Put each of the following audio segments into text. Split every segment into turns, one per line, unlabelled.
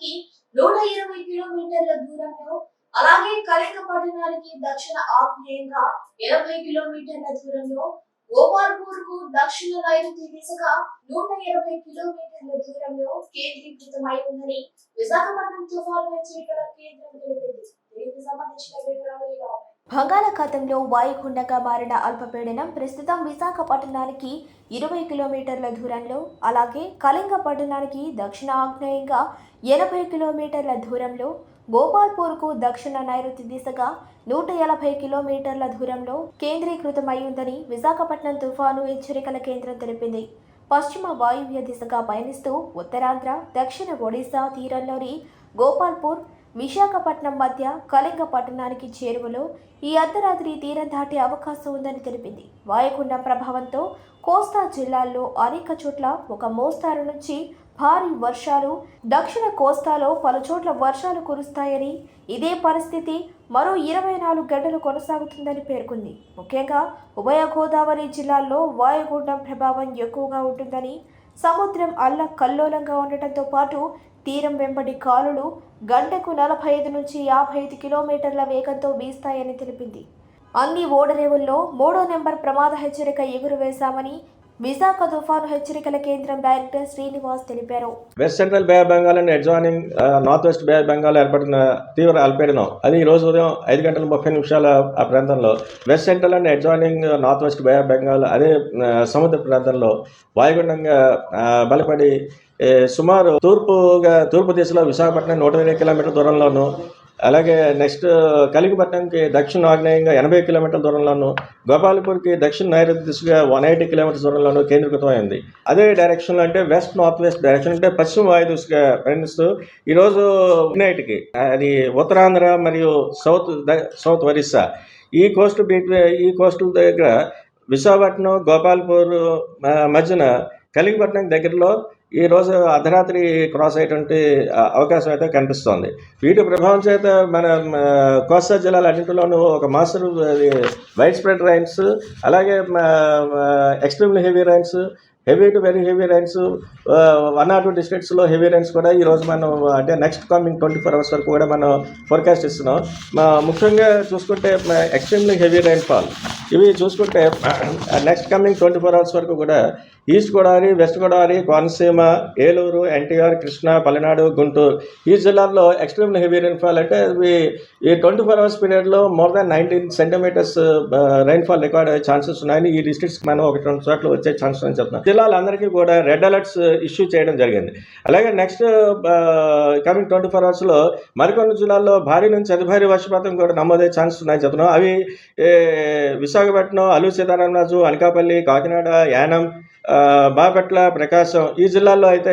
ప్రస్తుతం నూట ఇరవై కిలోమీటర్ల దూరంలో అలాగే కళింగపట్టణానికి దక్షిణ ఆగ్నేయంగా ఎనభై కిలోమీటర్ల దూరంలో గోపాల్పూర్కు దక్షిణ నైరుతి దిశగా నూట ఇరవై కిలోమీటర్ల దూరంలో కేంద్రీకృతమై ఉందని విశాఖపట్నం తుఫాను హెచ్చరికల కేంద్రం తెలిపింది. దీనికి సంబంధించిన వివరాలు
బంగాళాఖాతంలో వాయుగుండంగా మారిన అల్పపీడనం ప్రస్తుతం విశాఖపట్నానికి ఇరవై కిలోమీటర్ల దూరంలో అలాగే కళింగ పట్టణానికి దక్షిణ ఆగ్నేయంగా ఎనభై కిలోమీటర్ల దూరంలో గోపాల్పూర్కు దక్షిణ నైరుతి దిశగా నూట ఎనభై కిలోమీటర్ల దూరంలో కేంద్రీకృతమై ఉందని విశాఖపట్నం తుఫాను హెచ్చరికల కేంద్రం తెలిపింది. పశ్చిమ వాయువ్య దిశగా పయనిస్తూ ఉత్తరాంధ్ర దక్షిణ ఒడిశా తీరంలోని గోపాల్పూర్ విశాఖపట్నం మధ్య కళింగ పట్టణానికి చేరువలో ఈ అర్ధరాత్రి తీరం దాటే అవకాశం ఉందని తెలిపింది. వాయుగుండ ప్రభావంతో కోస్తా జిల్లాల్లో అనేక చోట్ల ఒక మోస్తారు నుంచి భారీ వర్షాలు దక్షిణ కోస్తాలో పలుచోట్ల వర్షాలు కురుస్తాయని ఇదే పరిస్థితి మరో ఇరవై నాలుగు గంటలు కొనసాగుతుందని పేర్కొంది. ముఖ్యంగా ఉభయ గోదావరి జిల్లాల్లో వాయుగుండం ప్రభావం ఎక్కువగా ఉంటుందని సముద్రం అల్ల కల్లోలంగా ఉండటంతో పాటు తీరం వెంబడి కాలులు గంటకు నలభై ఐదు నుంచి యాభై ఐదు కిలోమీటర్ల వేగంతో వీస్తాయని తెలిపింది. అన్ని ఓడరేవుల్లో మూడో నెంబర్ ప్రమాద హెచ్చరిక ఎగురవేశామని విశాఖ తుఫాను హెచ్చరికల కేంద్రం డైరెక్టర్ శ్రీనివాస్ తెలిపారు.
West central bay Bengal and adjoining north west bay Bengal ఏర్పడిన తీవ్ర అల్పీడనం అది ఈ రోజు ఉదయం ఐదు గంటల ముప్పై నిమిషాల ఆ ప్రాంతంలో west central and adjoining north west bay Bengal అదే సముద్ర ప్రాంతంలో వాయుగుండంగా బలపడి సుమారు తూర్పుగా తూర్పు దిశలో విశాఖపట్నం నూట ఇరవై కిలోమీటర్ల దూరంలోను అలాగే నెక్స్ట్ కలిగిపట్నంకి దక్షిణ ఆగ్నేయంగా ఎనభై కిలోమీటర్ల దూరంలోను గోపాలపూర్కి దక్షిణ నైరుతి దిశగా వన్ ఎయిటీ కిలోమీటర్స్ దూరంలోనూ కేంద్రీకృతమైంది అదే డైరెక్షన్లో అంటే వెస్ట్ నార్త్ వెస్ట్ డైరెక్షన్ అంటే పశ్చిమ వాయు దిశగా ప్రయాణిస్తూ ఈరోజు నైట్కి అది ఉత్తరాంధ్ర మరియు సౌత్ సౌత్ ఒరిస్సా. ఈ కోస్ట్ బీట్ ఈ కోస్టల్ దగ్గర విశాఖపట్నం గోపాల్పూర్ మధ్యన కలిగిపట్నం దగ్గరలో ఈ రోజు అర్ధరాత్రి క్రాస్ అయ్యేటువంటి అవకాశం అయితే కనిపిస్తోంది. వీటి ప్రభావం చేత మన కోస్తా జిల్లాల అన్నింటిలోనూ ఒక మాస్టర్ వైడ్ స్ప్రెడ్ రైన్స్ అలాగే extremely heavy rains heavy to very heavy rains one or two డిస్ట్రిక్ట్స్లో heavy rains కూడా ఈ రోజు మనం అంటే next coming twenty four hours వరకు కూడా మనం ఫోర్కాస్ట్ ఇస్తున్నాం. మా ముఖ్యంగా చూసుకుంటే ఎక్స్ట్రీమ్లీ హెవీ రైన్ ఫాల్. ఇవి చూసుకుంటే next coming twenty four hours వరకు కూడా east Godavari west Godavari Konaseema Eluru NTR Krishna Palnadu Guntur. ఈ జిల్లాల్లో ఎక్స్ట్రీమ్ హెవీ రైన్ఫాల్ అంటే ఈ ట్వంటీ ఫోర్ అవర్స్ పీరియడ్లో more than nineteen centimetres rainfall record అయ్యే ఛాన్సెస్ ఉన్నాయని ఈ డిస్ట్రిక్ట్స్ మనం ఒకటి రెండు చోట్ల వచ్చే ఛాన్సెస్ అని చెప్తున్నాం. జిల్లాలందరికీ కూడా రెడ్ అలర్ట్స్ ఇష్యూ చేయడం జరిగింది. అలాగే నెక్స్ట్ కమింగ్ ట్వంటీ ఫోర్ అవర్స్లో మరికొన్ని జిల్లాల్లో భారీ నుంచి అతి భారీ వర్షపాతం కూడా నమోదయ్యే ఛాన్సెస్ ఉన్నాయని చెప్తున్నాం. అవి విశాఖపట్నం అల్లూరు సీతారామరాజు అనకాపల్లి కాకినాడ యానం బాపట్ల ప్రకాశం ఈ జిల్లాల్లో అయితే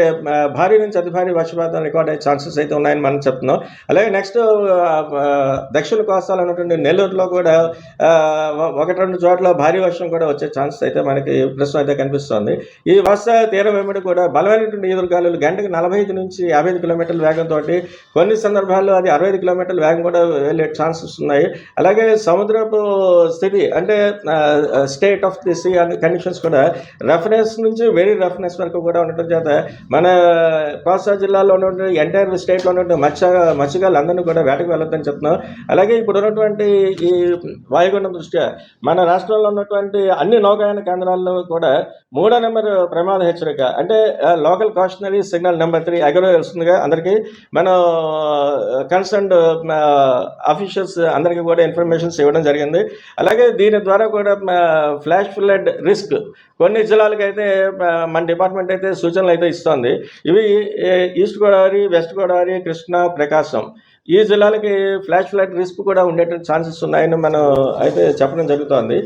భారీ నుంచి అతి భారీ వర్షపాతం రికార్డ్ అయ్యే ఛాన్సెస్ అయితే ఉన్నాయని మనం చెప్తున్నాం. అలాగే నెక్స్ట్ దక్షిణ కోస్తాలు ఉన్నటువంటి నెల్లూరులో కూడా ఒకటి రెండు చోట్ల భారీ వర్షం కూడా వచ్చే ఛాన్సెస్ అయితే మనకి ప్రస్తుతం అయితే కనిపిస్తుంది. ఈ వర్ష తీరం వెంబడి కూడా బలమైనటువంటి ఈదురుగాలు గంటకు నలభై ఐదు నుంచి యాభై ఐదు కిలోమీటర్ల వేగంతో కొన్ని సందర్భాల్లో అది అరవై ఐదు కిలోమీటర్ల వేగం కూడా వెళ్ళే ఛాన్సెస్ ఉన్నాయి. అలాగే సముద్రపు స్థితి అంటే స్టేట్ ఆఫ్ ది సీ అనే కండిషన్స్ కూడా రెఫరెన్స్ రఫ్నెస్ నుంచి వెరీ రఫ్నెస్ వరకు కూడా ఉండటం చేత మన కోస్తా జిల్లాలో ఉన్నటువంటి ఎంటైర్ స్టేట్లో ఉన్నటువంటి మత్స్య మత్స్యకారులందరినీ కూడా వేటకు వెళ్ళొద్దని చెప్తున్నాం. అలాగే ఇప్పుడు ఉన్నటువంటి ఈ వాయుగుండం దృష్ట్యా మన రాష్ట్రంలో ఉన్నటువంటి అన్ని నౌకాయన కేంద్రాల్లో కూడా మూడో నెంబర్ ప్రమాద హెచ్చరిక. అంటే local cautionary signal number three agro వస్తుందిగా అందరికీ. మనం కన్సర్న్డ్ అఫీషియల్స్ అందరికీ కూడా ఇన్ఫర్మేషన్స్ ఇవ్వడం జరిగింది. అలాగే దీని ద్వారా కూడా ఫ్లాష్ ఫ్లడ్ రిస్క్ కొన్ని జిల్లాలకు అయితే మన డిపార్ట్మెంట్ అయితే సూచనలు అయితే ఇస్తుంది. ఇవి ఈస్ట్ గోదావరి వెస్ట్ గోదావరి కృష్ణా ప్రకాశం. ఈ జిల్లాలకి ఫ్లాష్ ఫ్లడ్ రిస్క్ కూడా ఉండేటువంటి ఛాన్సెస్ ఉన్నాయని మనం అయితే చెప్పడం జరుగుతోంది.